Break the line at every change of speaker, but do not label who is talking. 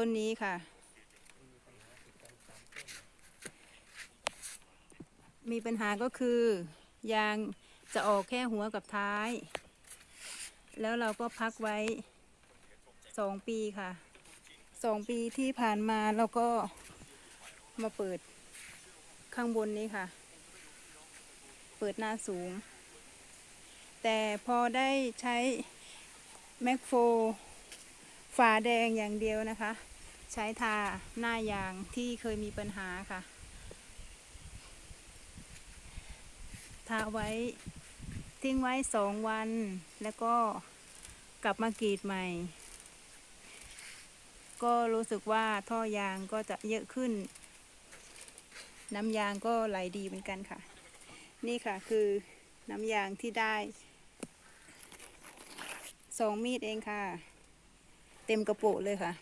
ต้นนี้ค่ะ มีปัญหาก็คือยางจะออกแค่หัวกับท้าย แล้วเราก็พักไว้สองปีค่ะสองปีที่ผ่านมาเราก็มาเปิดข้างบนนี้ค่ะ เปิดหน้าสูง แต่พอได้ใช้แมคโฟ ฝาแดงอย่างเดียวนะคะ ใช้ทาหน้ายางที่เคยมีปัญหาค่ะ ทาไว้ทิ้งไว้สองวัน แล้วก็กลับมากรีดใหม่ ก็รู้สึกว่าท่อยางก็จะเยอะขึ้น น้ำยางก็ไหลดีเหมือนกันค่ะ นี่ค่ะคือน้ำยางที่ได้สองมีดเองค่ะ เต็มกระโปะเลยค่ะ